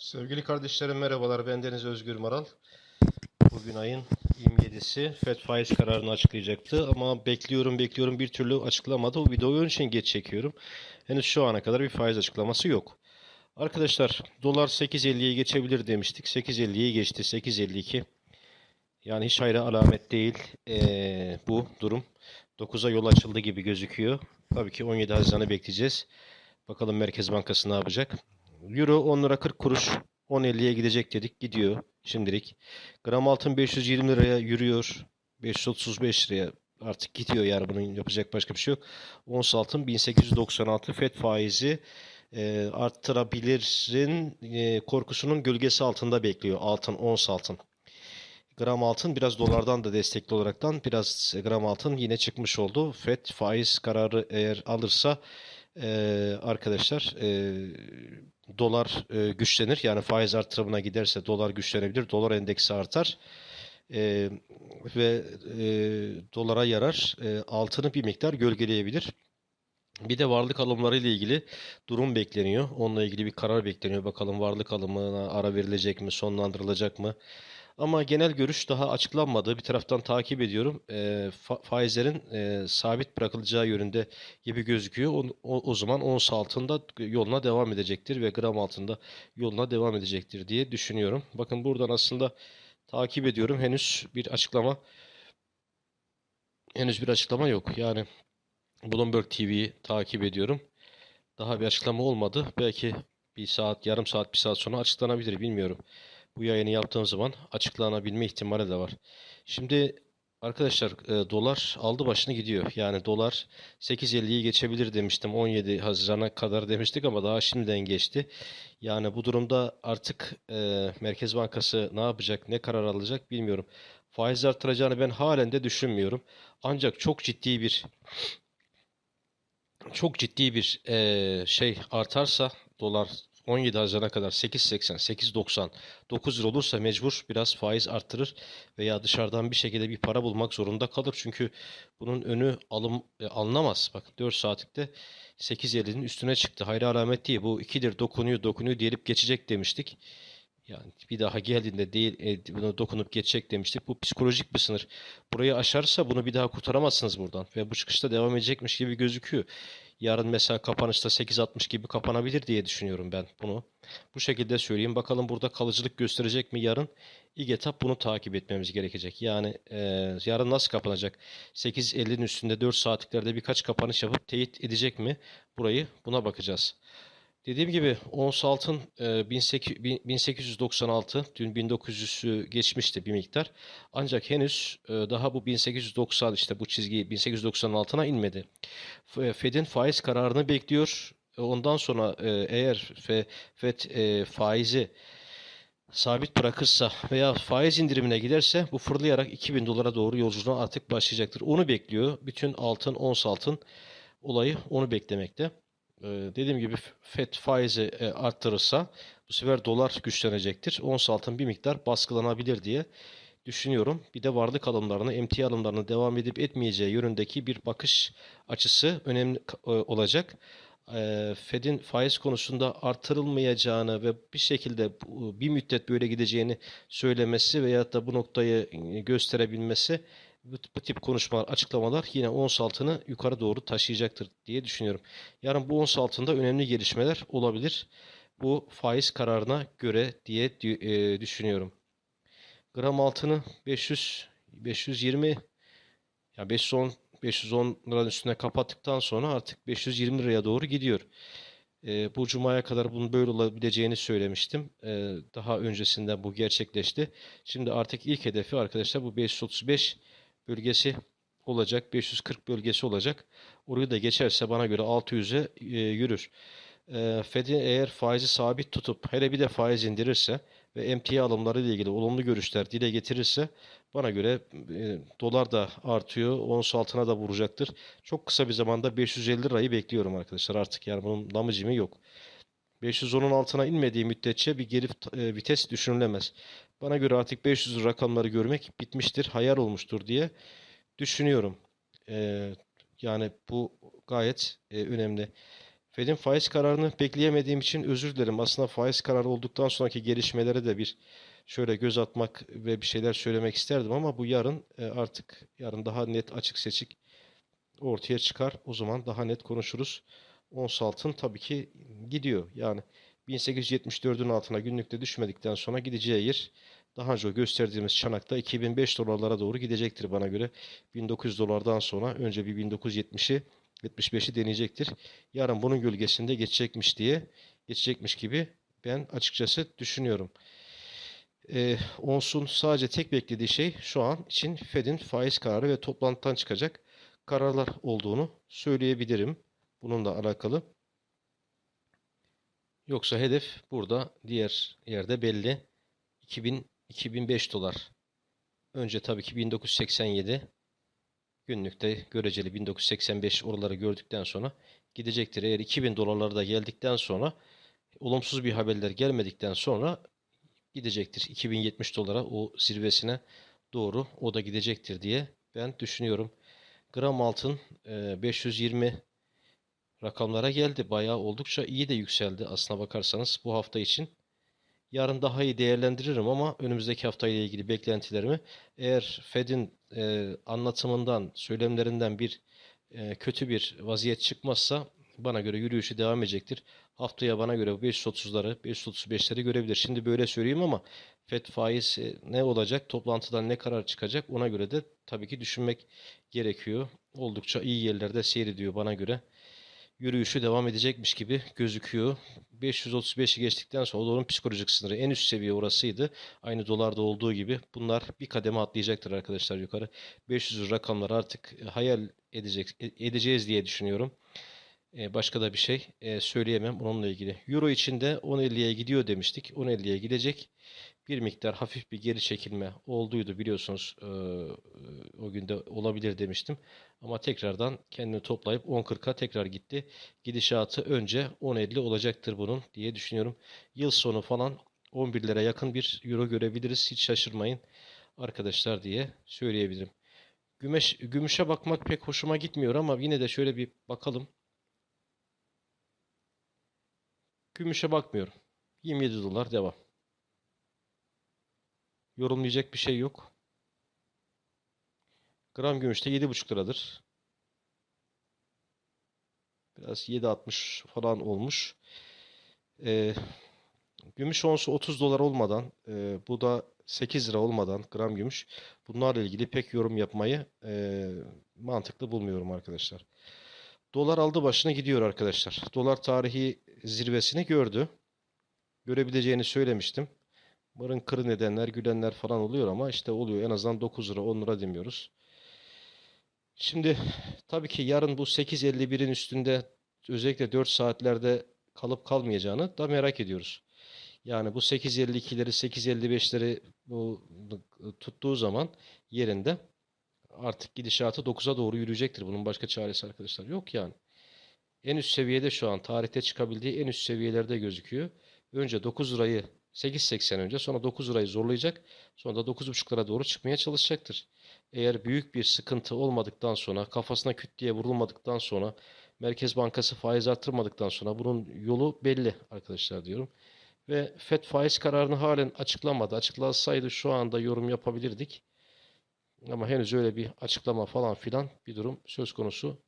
Sevgili kardeşlerim merhabalar. Ben Deniz Özgür Maral. Bugün ayın 27'si FED faiz kararını açıklayacaktı ama bekliyorum bekliyorum bir türlü açıklamadı. O videoyu için geç çekiyorum. Henüz şu ana kadar bir faiz açıklaması yok. Arkadaşlar dolar 8.50'ye geçebilir demiştik. 8.50'ye geçti. 8.52. Yani hiç hayra alamet değil ee, bu durum. 9'a yol açıldı gibi gözüküyor. Tabii ki 17 Haziran'ı bekleyeceğiz. Bakalım Merkez Bankası ne yapacak? Euro 10 lira 40 kuruş 10.50'ye gidecek dedik. Gidiyor şimdilik. Gram altın 520 liraya yürüyor. 535 liraya artık gidiyor yani bunun yapacak başka bir şey yok. Ons altın 1896 FED faizi e, arttırabilirin e, korkusunun gölgesi altında bekliyor altın ons altın. Gram altın biraz dolardan da destekli olaraktan biraz gram altın yine çıkmış oldu. FED faiz kararı eğer alırsa e, arkadaşlar e, dolar e, güçlenir. Yani faiz artırımına giderse dolar güçlenebilir. Dolar endeksi artar. E, ve e, dolara yarar. E, altını bir miktar gölgeleyebilir. Bir de varlık alımları ile ilgili durum bekleniyor. Onunla ilgili bir karar bekleniyor. Bakalım varlık alımına ara verilecek mi, sonlandırılacak mı? Ama genel görüş daha açıklanmadı. Bir taraftan takip ediyorum. E, fa- faizlerin e, sabit bırakılacağı yönünde gibi gözüküyor. O, o, o zaman ons altında yoluna devam edecektir ve gram altında yoluna devam edecektir diye düşünüyorum. Bakın buradan aslında takip ediyorum. Henüz bir açıklama henüz bir açıklama yok. Yani Bloomberg TV'yi takip ediyorum. Daha bir açıklama olmadı. Belki bir saat, yarım saat, bir saat sonra açıklanabilir bilmiyorum. Bu yayını yaptığım zaman açıklanabilme ihtimali de var. Şimdi arkadaşlar e, dolar aldı başını gidiyor. Yani dolar 8.50'yi geçebilir demiştim. 17 Haziran'a kadar demiştik ama daha şimdiden geçti. Yani bu durumda artık e, Merkez Bankası ne yapacak, ne karar alacak bilmiyorum. Faiz artıracağını ben halen de düşünmüyorum. Ancak çok ciddi bir çok ciddi bir eee, şey artarsa dolar 17 Haziran'a kadar 8.80, 8.90, 9 lira olursa mecbur biraz faiz arttırır veya dışarıdan bir şekilde bir para bulmak zorunda kalır. Çünkü bunun önü alım e, alınamaz. Bak 4 saatlikte 8.50'nin üstüne çıktı. Hayra alamet değil. Bu ikidir dokunuyor dokunuyor diyelim geçecek demiştik. Yani bir daha geldiğinde değil e, bunu dokunup geçecek demiştik. Bu psikolojik bir sınır. Burayı aşarsa bunu bir daha kurtaramazsınız buradan. Ve bu çıkışta devam edecekmiş gibi gözüküyor. Yarın mesela kapanışta 8.60 gibi kapanabilir diye düşünüyorum ben bunu. Bu şekilde söyleyeyim. Bakalım burada kalıcılık gösterecek mi yarın? İlk etap bunu takip etmemiz gerekecek. Yani e, yarın nasıl kapanacak? 8.50'nin üstünde 4 saatliklerde birkaç kapanış yapıp teyit edecek mi? Burayı buna bakacağız. Dediğim gibi ons altın e, 1800 bin- 1896 dün 1900'ü geçmişti bir miktar. Ancak henüz e, daha bu 1890 işte bu çizgi 1890'ın altına inmedi. Fed'in faiz kararını bekliyor. E, Ondan sonra e, eğer Fe- Fed e, faizi sabit bırakırsa veya faiz indirimine giderse bu fırlayarak 2000 dolara doğru yolculuğuna artık başlayacaktır. Onu bekliyor. Bütün altın, ons altın olayı onu beklemekte. Ee, dediğim gibi FED faizi e, arttırırsa bu sefer dolar güçlenecektir. Ons altın bir miktar baskılanabilir diye düşünüyorum. Bir de varlık alımlarını, emtia alımlarını devam edip etmeyeceği yönündeki bir bakış açısı önemli e, olacak. Ee, Fed'in faiz konusunda artırılmayacağını ve bir şekilde bir müddet böyle gideceğini söylemesi veyahut da bu noktayı e, gösterebilmesi bu, bu tip konuşmalar, açıklamalar yine ons altını yukarı doğru taşıyacaktır diye düşünüyorum. Yarın bu ons altında önemli gelişmeler olabilir. Bu faiz kararına göre diye e, düşünüyorum. Gram altını 500 520 ya 510 510 liranın üstüne kapattıktan sonra artık 520 liraya doğru gidiyor. E, bu cumaya kadar bunun böyle olabileceğini söylemiştim. E, daha öncesinde bu gerçekleşti. Şimdi artık ilk hedefi arkadaşlar bu 535 bölgesi olacak. 540 bölgesi olacak. Orayı da geçerse bana göre 600'e e, yürür. E, Fed'i eğer faizi sabit tutup hele bir de faiz indirirse ve emtia alımları ile ilgili olumlu görüşler dile getirirse bana göre e, dolar da artıyor. Ons altına da vuracaktır. Çok kısa bir zamanda 550 lirayı bekliyorum arkadaşlar artık. Yani bunun lamıcımı yok. 510'un altına inmediği müddetçe bir geri e, vites düşünülemez. Bana göre artık 500 rakamları görmek bitmiştir, hayal olmuştur diye düşünüyorum. E, yani bu gayet e, önemli. Fed'in faiz kararını bekleyemediğim için özür dilerim. Aslında faiz kararı olduktan sonraki gelişmelere de bir şöyle göz atmak ve bir şeyler söylemek isterdim ama bu yarın e, artık yarın daha net açık seçik ortaya çıkar. O zaman daha net konuşuruz. Ons altın tabii ki gidiyor. Yani 1874'ün altına günlükte düşmedikten sonra gideceği yer daha önce gösterdiğimiz çanakta 2005 dolarlara doğru gidecektir bana göre. 1900 dolardan sonra önce bir 1970'i 75'i deneyecektir. Yarın bunun gölgesinde geçecekmiş diye geçecekmiş gibi ben açıkçası düşünüyorum. Ee, Ons'un sadece tek beklediği şey şu an için Fed'in faiz kararı ve toplantıdan çıkacak kararlar olduğunu söyleyebilirim. Bununla alakalı. Yoksa hedef burada diğer yerde belli. 2000 2005 dolar. Önce tabii ki 1987 günlükte göreceli 1985 oraları gördükten sonra gidecektir. Eğer 2000 dolarlara da geldikten sonra olumsuz bir haberler gelmedikten sonra gidecektir. 2070 dolara o zirvesine doğru o da gidecektir diye ben düşünüyorum. Gram altın e, 520 rakamlara geldi. Bayağı oldukça iyi de yükseldi aslına bakarsanız bu hafta için. Yarın daha iyi değerlendiririm ama önümüzdeki hafta ile ilgili beklentilerimi eğer Fed'in e, anlatımından, söylemlerinden bir e, kötü bir vaziyet çıkmazsa bana göre yürüyüşü devam edecektir. Haftaya bana göre 530'ları, 535'leri görebilir. Şimdi böyle söyleyeyim ama Fed faiz e, ne olacak, toplantıdan ne karar çıkacak ona göre de tabii ki düşünmek gerekiyor. Oldukça iyi yerlerde seyrediyor bana göre yürüyüşü devam edecekmiş gibi gözüküyor. 535'i geçtikten sonra doların psikolojik sınırı en üst seviye orasıydı. Aynı dolarda olduğu gibi bunlar bir kademe atlayacaktır arkadaşlar yukarı. 500 rakamlar artık hayal edecek edeceğiz diye düşünüyorum. Ee, başka da bir şey e, söyleyemem onunla ilgili. Euro içinde 10.50'ye gidiyor demiştik. 10.50'ye gidecek. Bir miktar hafif bir geri çekilme olduydu biliyorsunuz. Ee, o günde olabilir demiştim. Ama tekrardan kendini toplayıp 10.40'a tekrar gitti. Gidişatı önce 10.50 olacaktır bunun diye düşünüyorum. Yıl sonu falan 11'lere yakın bir euro görebiliriz. Hiç şaşırmayın arkadaşlar diye söyleyebilirim. Gümüş, gümüşe bakmak pek hoşuma gitmiyor ama yine de şöyle bir bakalım. Gümüşe bakmıyorum. 27 dolar devam. Yorumlayacak bir şey yok. Gram gümüşte 7,5 liradır. Biraz 7.60 falan olmuş. Ee, gümüş onsu 30 dolar olmadan, e, bu da 8 lira olmadan gram gümüş. Bunlarla ilgili pek yorum yapmayı e, mantıklı bulmuyorum arkadaşlar. Dolar aldı başına gidiyor arkadaşlar. Dolar tarihi zirvesini gördü. Görebileceğini söylemiştim. Mırın kırın edenler, gülenler falan oluyor ama işte oluyor. En azından 9 lira, 10 lira demiyoruz. Şimdi tabii ki yarın bu 8.51'in üstünde özellikle 4 saatlerde kalıp kalmayacağını da merak ediyoruz. Yani bu 8.52'leri 8.55'leri bu tuttuğu zaman yerinde artık gidişatı 9'a doğru yürüyecektir. Bunun başka çaresi arkadaşlar yok yani. En üst seviyede şu an tarihte çıkabildiği en üst seviyelerde gözüküyor. Önce 9 lirayı 8.80 önce sonra 9 lirayı zorlayacak. Sonra da 9.5 lira doğru çıkmaya çalışacaktır. Eğer büyük bir sıkıntı olmadıktan sonra kafasına küt diye vurulmadıktan sonra Merkez Bankası faiz arttırmadıktan sonra bunun yolu belli arkadaşlar diyorum. Ve FED faiz kararını halen açıklamadı. Açıklasaydı şu anda yorum yapabilirdik. Ama henüz öyle bir açıklama falan filan bir durum söz konusu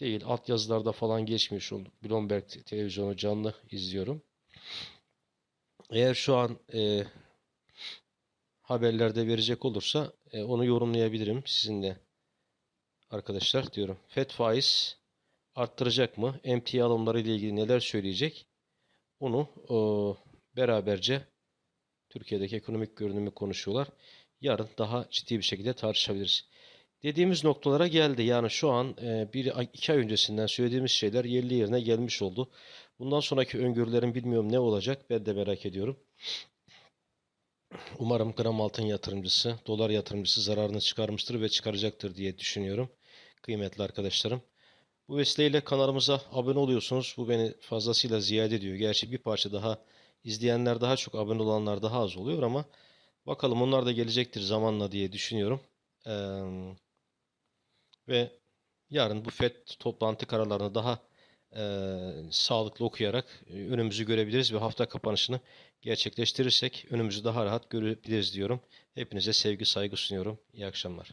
değil. Alt yazılarda falan geçmiş oldu. Bloomberg televizyonu canlı izliyorum. Eğer şu an e, haberlerde verecek olursa e, onu yorumlayabilirim sizinle arkadaşlar diyorum. FED faiz arttıracak mı? MT alımları ile ilgili neler söyleyecek? Onu e, beraberce Türkiye'deki ekonomik görünümü konuşuyorlar. Yarın daha ciddi bir şekilde tartışabiliriz. Dediğimiz noktalara geldi. Yani şu an e, bir iki ay öncesinden söylediğimiz şeyler yerli yerine gelmiş oldu. Bundan sonraki öngörülerim bilmiyorum ne olacak ben de merak ediyorum. Umarım gram altın yatırımcısı, dolar yatırımcısı zararını çıkarmıştır ve çıkaracaktır diye düşünüyorum. Kıymetli arkadaşlarım. Bu vesileyle kanalımıza abone oluyorsunuz. Bu beni fazlasıyla ziyade ediyor. Gerçi bir parça daha izleyenler daha çok, abone olanlar daha az oluyor ama bakalım onlar da gelecektir zamanla diye düşünüyorum. Ee, ve yarın bu FED toplantı kararlarını daha eee, sağlıklı okuyarak e, önümüzü görebiliriz ve hafta kapanışını gerçekleştirirsek önümüzü daha rahat görebiliriz diyorum. Hepinize sevgi saygı sunuyorum. İyi akşamlar.